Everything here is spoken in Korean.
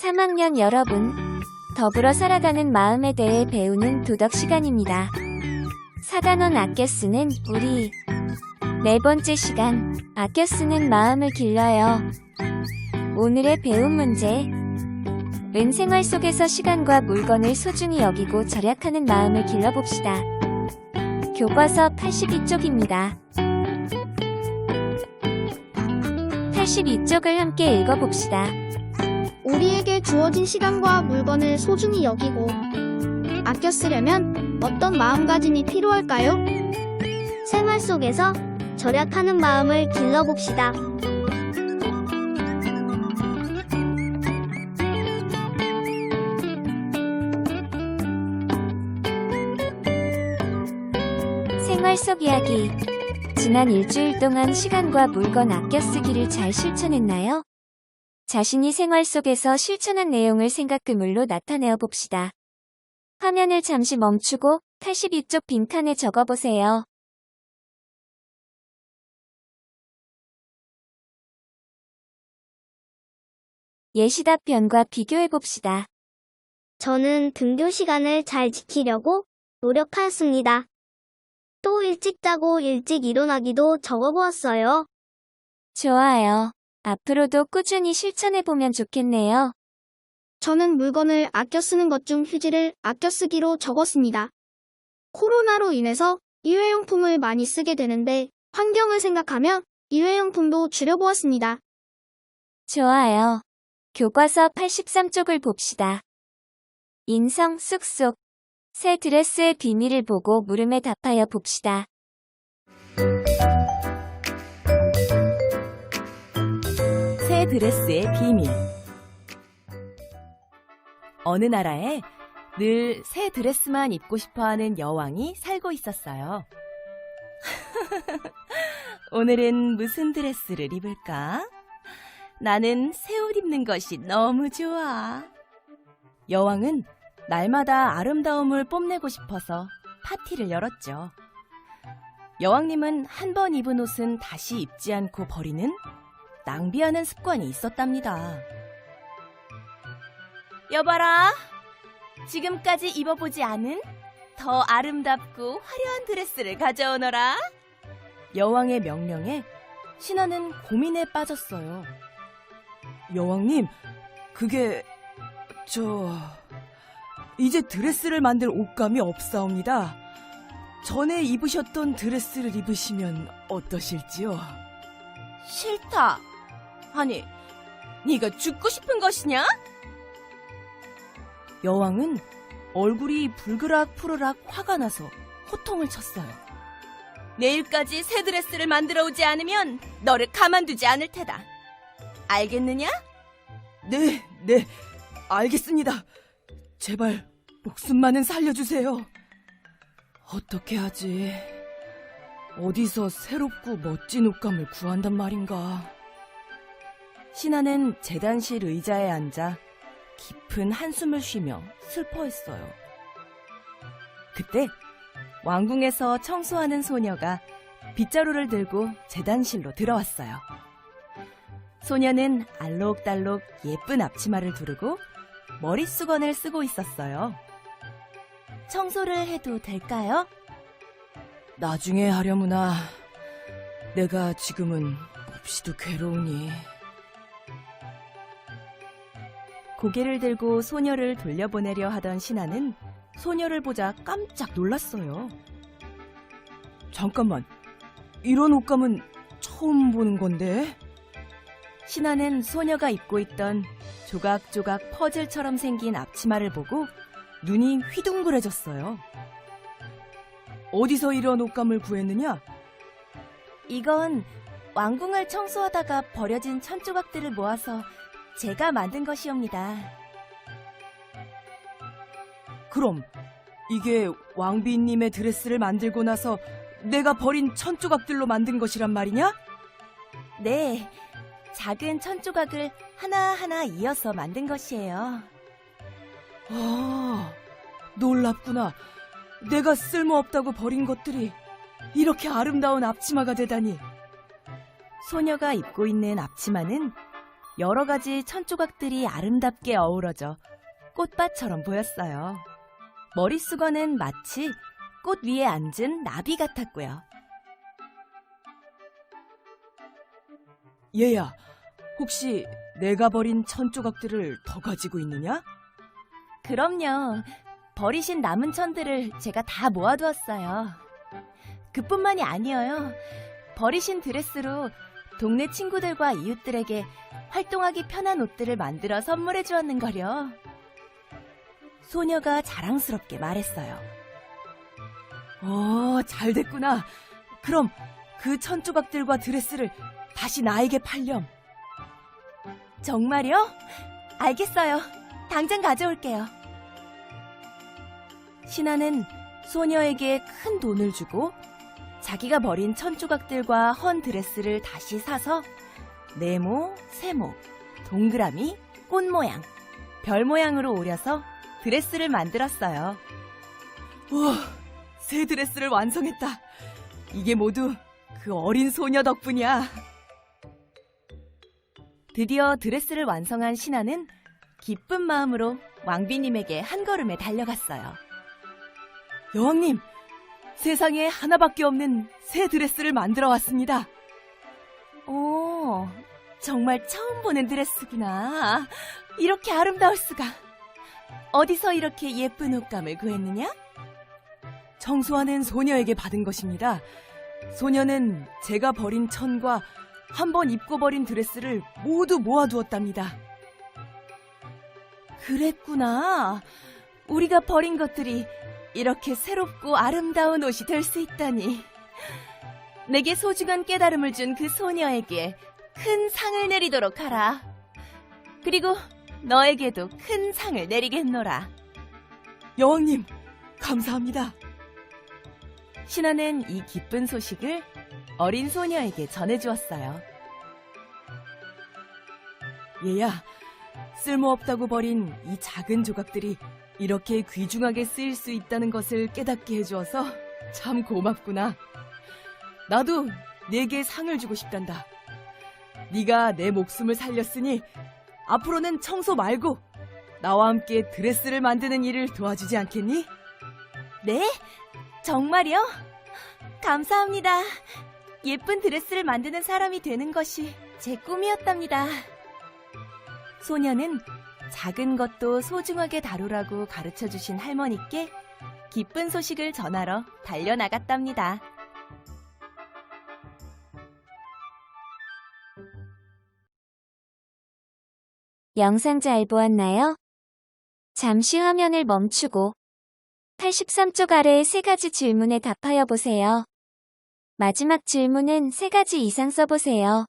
3학년 여러분, 더불어 살아가는 마음에 대해 배우는 도덕 시간입니다. 사단원 아껴 쓰는 우리 네 번째 시간 아껴 쓰는 마음을 길러요. 오늘의 배운 문제 은 생활 속에서 시간과 물건을 소중히 여기고 절약하는 마음을 길러봅시다. 교과서 82쪽입니다. 82쪽을 함께 읽어봅시다. 우리에게 주어진 시간과 물건을 소중히 여기고 아껴 쓰려면 어떤 마음가짐이 필요할까요? 생활 속에서 절약하는 마음을 길러봅시다. 생활 속 이야기. 지난 일주일 동안 시간과 물건 아껴 쓰기를 잘 실천했나요? 자신이 생활 속에서 실천한 내용을 생각 그물로 나타내어 봅시다. 화면을 잠시 멈추고 82쪽 빈칸에 적어보세요. 예시답변과 비교해 봅시다. 저는 등교 시간을 잘 지키려고 노력하였습니다. 또 일찍 자고 일찍 일어나기도 적어보았어요. 좋아요. 앞으로도 꾸준히 실천해보면 좋겠네요. 저는 물건을 아껴 쓰는 것 중 휴지를 아껴 쓰기로 적었습니다. 코로나로 인해서 일회용품을 많이 쓰게 되는데 환경을 생각하며 일회용품도 줄여보았습니다. 좋아요. 교과서 83쪽을 봅시다. 인성 쑥쑥. 새 드레스의 비밀을 보고 물음에 답하여 봅시다. 드레스의 비밀. 어느 나라에 늘 새 드레스만 입고 싶어 하는 여왕이 살고 있었어요. 오늘은 무슨 드레스를 입을까? 나는 새 옷 입는 것이 너무 좋아. 여왕은 날마다 아름다움을 뽐내고 싶어서 파티를 열었죠. 여왕님은 한 번 입은 옷은 다시 입지 않고 버리는 낭비하는 습관이 있었답니다. 여봐라. 지금까지 입어보지 않은 더 아름답고 화려한 드레스를 가져오너라. 여왕의 명령에 신하는 고민에 빠졌어요. 여왕님, 그게 저 이제 드레스를 만들 옷감이 없사옵니다. 전에 입으셨던 드레스를 입으시면 어떠실지요? 싫다. 아니, 네가 죽고 싶은 것이냐? 여왕은 얼굴이 불그락 푸르락 화가 나서 호통을 쳤어요. 내일까지 새 드레스를 만들어 오지 않으면 너를 가만두지 않을 테다. 알겠느냐? 네, 네, 알겠습니다. 제발 목숨만은 살려주세요. 어떻게 하지? 어디서 새롭고 멋진 옷감을 구한단 말인가? 신하는 재단실 의자에 앉아 깊은 한숨을 쉬며 슬퍼했어요. 그때 왕궁에서 청소하는 소녀가 빗자루를 들고 재단실로 들어왔어요. 소녀는 알록달록 예쁜 앞치마를 두르고 머릿수건을 쓰고 있었어요. 청소를 해도 될까요? 나중에 하려무나 내가 지금은 몹시도 괴로우니 고개를 들고 소녀를 돌려보내려 하던 신하는 소녀를 보자 깜짝 놀랐어요. 잠깐만, 이런 옷감은 처음 보는 건데? 신하는 소녀가 입고 있던 조각조각 퍼즐처럼 생긴 앞치마를 보고 눈이 휘둥그레졌어요. 어디서 이런 옷감을 구했느냐? 이건 왕궁을 청소하다가 버려진 천조각들을 모아서 제가 만든 것이옵니다. 그럼 이게 왕비님의 드레스를 만들고 나서 내가 버린 천 조각들로 만든 것이란 말이냐? 네, 작은 천 조각을 하나하나 이어서 만든 것이에요. 아, 놀랍구나. 내가 쓸모없다고 버린 것들이 이렇게 아름다운 앞치마가 되다니. 소녀가 입고 있는 앞치마는 여러 가지 천조각들이 아름답게 어우러져 꽃밭처럼 보였어요. 머릿수건은 마치 꽃 위에 앉은 나비 같았고요. 얘야, 혹시 내가 버린 천조각들을 더 가지고 있느냐? 그럼요. 버리신 남은 천들을 제가 다 모아두었어요. 그뿐만이 아니에요. 버리신 드레스로 동네 친구들과 이웃들에게 활동하기 편한 옷들을 만들어 선물해 주었는 거려. 소녀가 자랑스럽게 말했어요. 어, 잘 됐구나. 그럼 그 천조각들과 드레스를 다시 나에게 팔렴. 정말요? 알겠어요. 당장 가져올게요. 신하는 소녀에게 큰 돈을 주고 자기가 버린 천조각들과 헌 드레스를 다시 사서 네모, 세모, 동그라미, 꽃 모양, 별 모양으로 오려서 드레스를 만들었어요. 우와, 새 드레스를 완성했다. 이게 모두 그 어린 소녀 덕분이야. 드디어 드레스를 완성한 신하는 기쁜 마음으로 왕비님에게 한 걸음에 달려갔어요. 여왕님, 세상에 하나밖에 없는 새 드레스를 만들어 왔습니다. 오, 정말 처음 보는 드레스구나. 이렇게 아름다울 수가. 어디서 이렇게 예쁜 옷감을 구했느냐? 청소하는 소녀에게 받은 것입니다. 소녀는 제가 버린 천과 한 번 입고 버린 드레스를 모두 모아두었답니다. 그랬구나. 우리가 버린 것들이 이렇게 새롭고 아름다운 옷이 될 수 있다니. 내게 소중한 깨달음을 준 그 소녀에게 큰 상을 내리도록 하라. 그리고 너에게도 큰 상을 내리겠노라. 여왕님, 감사합니다. 신하는 이 기쁜 소식을 어린 소녀에게 전해주었어요. 얘야, 쓸모없다고 버린 이 작은 조각들이 이렇게 귀중하게 쓰일 수 있다는 것을 깨닫게 해주어서 참 고맙구나. 나도 내게 상을 주고 싶단다. 네가 내 목숨을 살렸으니 앞으로는 청소 말고 나와 함께 드레스를 만드는 일을 도와주지 않겠니? 네? 정말요? 감사합니다. 예쁜 드레스를 만드는 사람이 되는 것이 제 꿈이었답니다. 소녀는 작은 것도 소중하게 다루라고 가르쳐 주신 할머니께 기쁜 소식을 전하러 달려나갔답니다. 영상 잘 보았나요? 잠시 화면을 멈추고 83쪽 아래 세 가지 질문에 답하여 보세요. 마지막 질문은 세 가지 이상 써보세요.